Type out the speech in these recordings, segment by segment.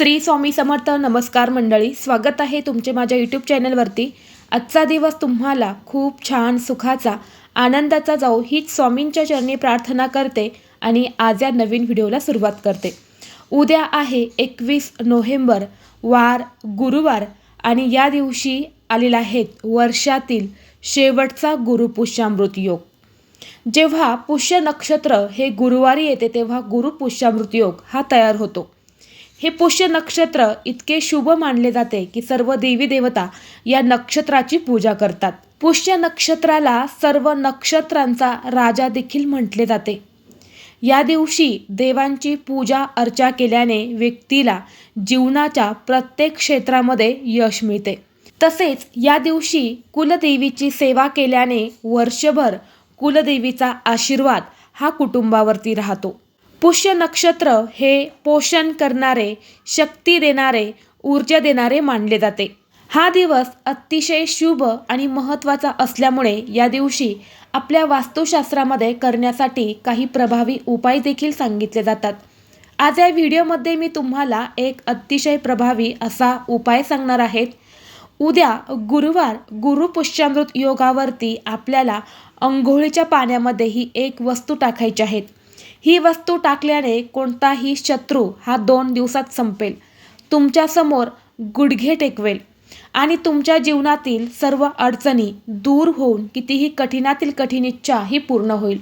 श्री स्वामी समर्थ नमस्कार मंडळी स्वागत आहे तुमचे माझ्या यूट्यूब चॅनलवरती आजचा दिवस तुम्हाला खूप छान सुखाचा आनंदाचा जाऊ हीच स्वामींच्या चरणी प्रार्थना करते आणि आज या नवीन व्हिडिओला सुरुवात करते. उद्या आहे एकवीस नोव्हेंबर वार गुरुवार आणि या दिवशी आलेला आहेत वर्षातील शेवटचा गुरुपुष्यामृत योग. जेव्हा पुष्य नक्षत्र हे गुरुवारी येते तेव्हा गुरुपुष्यामृत योग हा तयार होतो. हे पुष्य नक्षत्र इतके शुभ मानले जाते की सर्व देवी देवता या नक्षत्राची पूजा करतात. पुष्य नक्षत्राला सर्व नक्षत्रांचा राजा देखील म्हटले जाते. या दिवशी देवांची पूजा अर्चा केल्याने व्यक्तीला जीवनाच्या प्रत्येक क्षेत्रामध्ये यश मिळते. तसेच या दिवशी कुलदेवीची सेवा केल्याने वर्षभर कुलदेवीचा आशीर्वाद हा कुटुंबावरती राहतो. पुष्य नक्षत्र हे पोषण करणारे शक्ती देणारे ऊर्जा देणारे मानले जाते. हा दिवस अतिशय शुभ आणि महत्त्वाचा असल्यामुळे या दिवशी आपल्या वास्तुशास्त्रामध्ये करण्यासाठी काही प्रभावी उपाय देखील सांगितले जातात. आज या व्हिडिओमध्ये मी तुम्हाला एक अतिशय प्रभावी असा उपाय सांगणार आहेत उद्या गुरुवार गुरुपुष्यामृत योगावरती आपल्याला अंघोळीच्या पाण्यामध्ये ही एक वस्तू टाकायची आहेत ही वस्तू टाकल्याने कोणताही शत्रू हा दोन दिवसात संपेल. तुमच्यासमोर गुडघे टेकवेल आणि तुमच्या जीवनातील सर्व अडचणी दूर होऊन कितीही कठीणातील कठीण इच्छा ही पूर्ण होईल.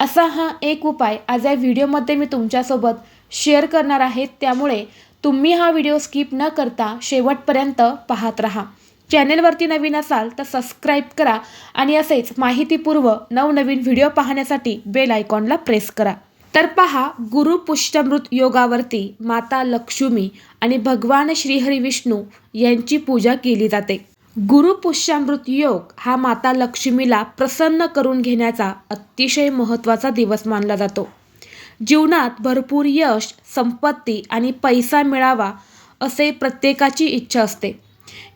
असा हा एक उपाय आज या व्हिडिओमध्ये मी तुमच्यासोबत शेअर करणार आहे. त्यामुळे तुम्ही हा व्हिडिओ स्किप न करता शेवटपर्यंत पाहत राहा. चॅनेलवरती नवीन असाल तर सबस्क्राईब करा आणि असेच माहितीपूर्व नवनवीन व्हिडिओ पाहण्यासाठी बेल आयकॉनला प्रेस करा. तर पहा गुरुपुष्टमृत योगावरती माता लक्ष्मी आणि भगवान श्रीहरी विष्णू यांची पूजा केली जाते. गुरुपुष्यामृत योग हा माता लक्ष्मीला प्रसन्न करून घेण्याचा अतिशय महत्त्वाचा दिवस मानला जातो. जीवनात भरपूर यश संपत्ती आणि पैसा मिळावा असे प्रत्येकाची इच्छा असते.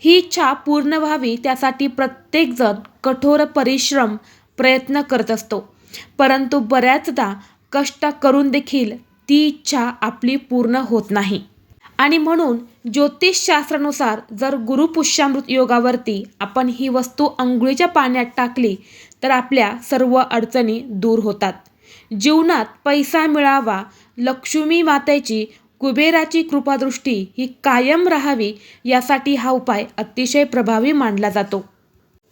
ही इच्छा पूर्ण व्हावी त्यासाठी प्रत्येकजण कठोर परिश्रम प्रयत्न करत असतो. परंतु बऱ्याचदा कष्ट करून देखील ती इच्छा आपली पूर्ण होत नाही. आणि म्हणून ज्योतिषशास्त्रानुसार जर गुरुपुष्यामृत योगावरती आपण ही वस्तू आंघोळीच्या पाण्यात टाकली तर आपल्या सर्व अडचणी दूर होतात. जीवनात पैसा मिळावा लक्ष्मी मातेची कुबेराची कृपादृष्टी ही कायम राहावी यासाठी हा उपाय अतिशय प्रभावी मानला जातो.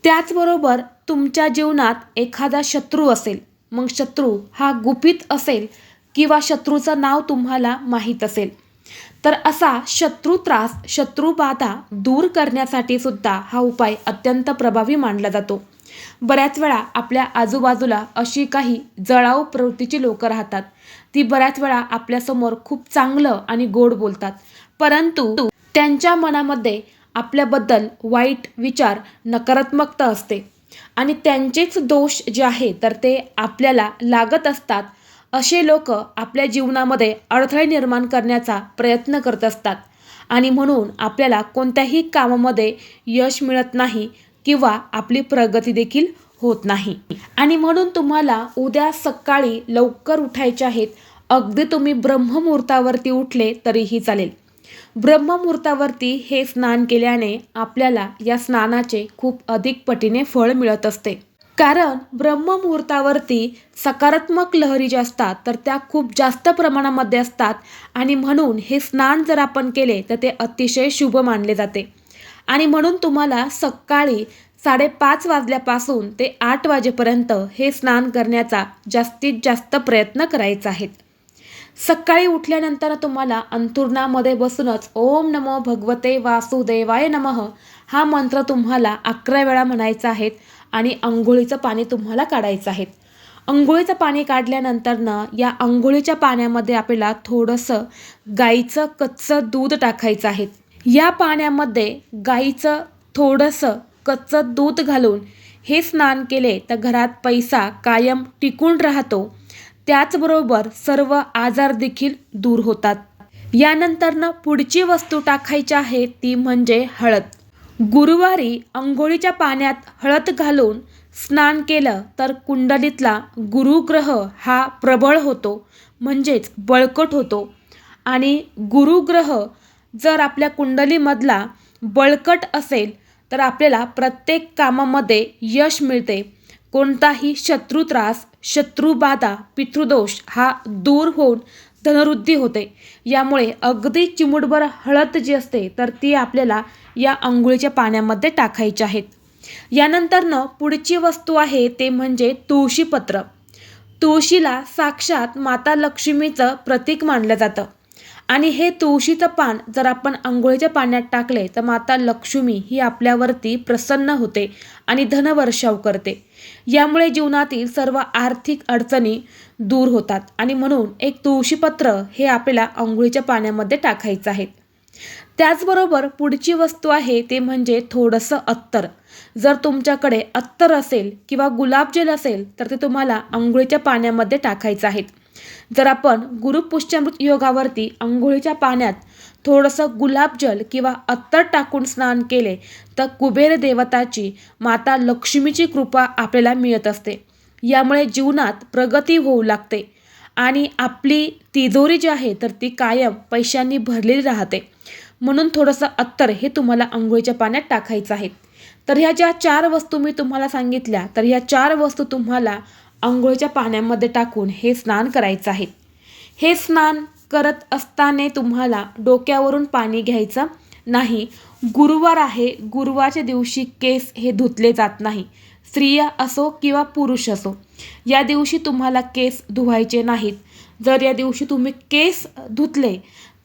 त्याचबरोबर तुमच्या जीवनात एखादा शत्रू असेल मग शत्रू हा गुपित असेल किंवा शत्रूचं नाव तुम्हाला माहीत असेल. तर असा शत्रू त्रास शत्रू बाधा दूर करण्यासाठी सुद्धा हा उपाय अत्यंत प्रभावी मानला जातो. बऱ्याच वेळा आपल्या आजूबाजूला अशी काही जळाऊ प्रवृत्तीची लोकं राहतात. ती बऱ्याच वेळा आपल्यासमोर खूप चांगलं आणि गोड बोलतात. परंतु त्यांच्या मनामध्ये आपल्याबद्दल वाईट विचार नकारात्मकता असते. आणि त्यांचेच दोष जे आहे तर ते आपल्याला लागत असतात. असे लोक आपल्या जीवनामध्ये अडथळे निर्माण करण्याचा प्रयत्न करत असतात. आणि म्हणून आपल्याला कोणत्याही कामामध्ये यश मिळत नाही किंवा आपली प्रगती देखील होत नाही. आणि म्हणून तुम्हाला उद्या सकाळी लवकर उठायचे आहेत. अगदी तुम्ही ब्रह्ममुहूर्तावरती उठले तरीही चालेल. ब्रह्ममुहूर्तावरती हे स्नान केल्याने आपल्याला या स्नानाचे खूप अधिक पटीने फळ मिळत असते. कारण ब्रह्ममुहूर्तावरती सकारात्मक लहरी ज्या असतात तर त्या खूप जास्त प्रमाणामध्ये असतात आणि म्हणून हे स्नान जर आपण केले तर ते अतिशय शुभ मानले जाते. आणि म्हणून तुम्हाला सकाळी साडेपाच वाजल्यापासून ते आठ वाजेपर्यंत हे स्नान करण्याचा जास्तीत जास्त प्रयत्न करायचा आहे. सकाळी उठल्यानंतर तुम्हाला अंथुरणामध्ये बसूनच ओम नमो भगवते वासुदेवाय नमः हा मंत्र तुम्हाला अकरा वेळा म्हणायचा आहे आणि अंघोळीचं पाणी तुम्हाला काढायचं आहे अंघोळीचं पाणी काढल्यानंतरनं या अंघोळीच्या पाण्यामध्ये आपल्याला थोडंसं गाईचं कच्चं दूध टाकायचं आहे. या पाण्यामध्ये गाईचं थोडंसं कच्चं दूध घालून हे स्नान केले तर घरात पैसा कायम टिकून राहतो. त्याचबरोबर सर्व आजार देखील दूर होतात. यानंतरनं पुढची वस्तू टाकायची आहे ती म्हणजे हळद. गुरुवारी अंघोळीच्या पाण्यात हळद घालून स्नान केलं तर कुंडलीतला गुरुग्रह हा प्रबळ होतो म्हणजेच बळकट होतो. आणि गुरुग्रह जर आपल्या कुंडलीमधला बळकट असेल तर आपल्याला प्रत्येक कामामध्ये यश मिळते. कोणताही शत्रुत्रास शत्रुबाधा पितृदोष हा दूर होऊन धनवृद्धी होते. यामुळे अगदी चिमुटभर हळद जी असते तर ती आपल्याला या आंघोळीच्या पाण्यामध्ये टाकायची आहेत. यानंतरनं पुढची वस्तू आहे ते म्हणजे तुळशीपत्र. तुळशीला साक्षात माता लक्ष्मीचं प्रतीक मानलं जातं. आणि हे तुळशीचं पान जर आपण आंघोळीच्या पाण्यात टाकले तर माता लक्ष्मी ही आपल्यावरती प्रसन्न होते आणि धनवर्षाव करते. यामुळे जीवनातील सर्व आर्थिक अडचणी दूर होतात आणि म्हणून एक तुळशीपत्र हे आपल्याला आंघोळीच्या पाण्यामध्ये टाकायचं आहे. त्याचबरोबर पुढची वस्तू आहे ते म्हणजे थोडंसं अत्तर. जर तुमच्याकडे अत्तर असेल किंवा गुलाबजल असेल तर ते तुम्हाला आंघोळीच्या पाण्यामध्ये टाकायचं आहे. जर आपण गुरुपुष्यामृत योगावरती आंघोळीच्या पाण्यात थोडंसं गुलाबजल किंवा अत्तर टाकून स्नान केले तर कुबेर देवताची माता लक्ष्मीची कृपा आपल्याला मिळत असते. यामुळे जीवनात प्रगती होऊ लागते आणि आपली तिजोरी जी आहे तर ती कायम पैशांनी भरलेली राहते. म्हणून थोडंसं अत्तर हे तुम्हाला आंघोळीच्या पाण्यात टाकायचं आहे. तर ह्या ज्या चार वस्तू मी तुम्हाला सांगितल्या तर ह्या चार वस्तू तुम्हाला आंघोळीच्या पाण्यामध्ये टाकून हे स्नान करायचं आहे. हे स्नान करत असताना तुम्हाला डोक्यावरून पाणी घ्यायचं नाही. गुरुवार आहे. गुरुवारच्या दिवशी केस हे धुतले जात नाही. स्त्रिया असो किंवा पुरुष असो या दिवशी तुम्हाला केस धुवायचे नाहीत. जर या दिवशी तुम्ही केस धुतले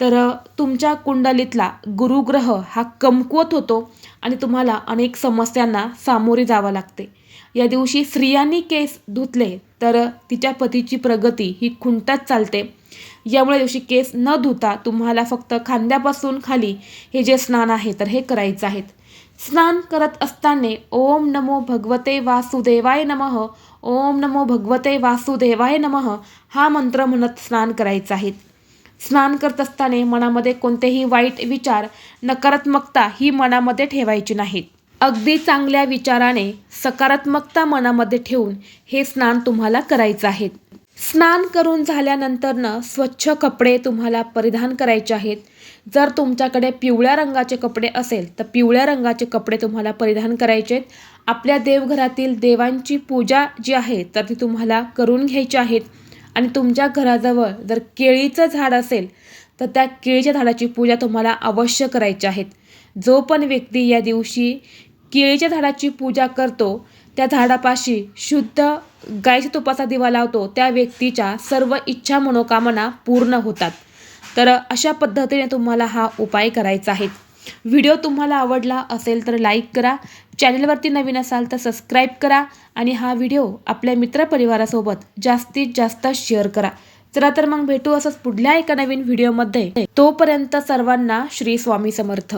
तर तुमच्या कुंडलीतला गुरुग्रह हा कमकुवत होतो आणि तुम्हाला अनेक समस्यांना सामोरे जावं लागते. या दिवशी स्त्रियांनी केस धुतले तर तिच्या पतीची प्रगती ही खुंटत चालते. यामुळे दिवशी केस न धुता तुम्हाला फक्त खांद्यापासून खाली हे जे स्नान आहे तर हे करायचं आहेत स्नान करत असताना ओम नमो भगवते वासुदेवाय नमः ओम नमो भगवते वासुदेवाय नमः हा मंत्र म्हणत स्नान करायचं आहे. स्नान करत असताना मनामध्ये कोणतेही वाईट विचार नकारात्मकता ही मनामध्ये ठेवायची नाहीत. अगदी चांगल्या विचाराने सकारात्मकता मनामध्ये ठेवून हे स्नान तुम्हाला करायचं आहे. स्नान करून झाल्यानंतरनं स्वच्छ कपडे तुम्हाला परिधान करायचे आहेत. जर तुमच्याकडे पिवळ्या रंगाचे कपडे असेल तर पिवळ्या रंगाचे कपडे तुम्हाला परिधान करायचे आहेत. आपल्या देवघरातील देवांची पूजा जी आहे तर ती तुम्हाला करून घ्यायची आहेत आणि तुमच्या घराजवळ जर केळीचं झाड असेल तर त्या केळीच्या झाडाची पूजा तुम्हाला अवश्य करायची आहेत जो पण व्यक्ती या दिवशी केळीच्या झाडाची पूजा करतो. त्या झाडापाशी शुद्ध गाईच्या तुपाचा दिवा लावतो. त्या व्यक्तीच्या सर्व इच्छा मनोकामना पूर्ण होतात. तर अशा पद्धतीने तुम्हाला हा उपाय करायचा आहे. व्हिडिओ तुम्हाला आवडला असेल तर लाईक करा. चॅनलवरती नवीन असाल तर सबस्क्राईब करा आणि हा व्हिडिओ आपल्या मित्रपरिवारासोबत जास्तीत जास्त शेअर करा. चला तर मग भेटू असंच पुढल्या एका नवीन व्हिडिओमध्ये. तोपर्यंत सर्वांना श्री स्वामी समर्थ.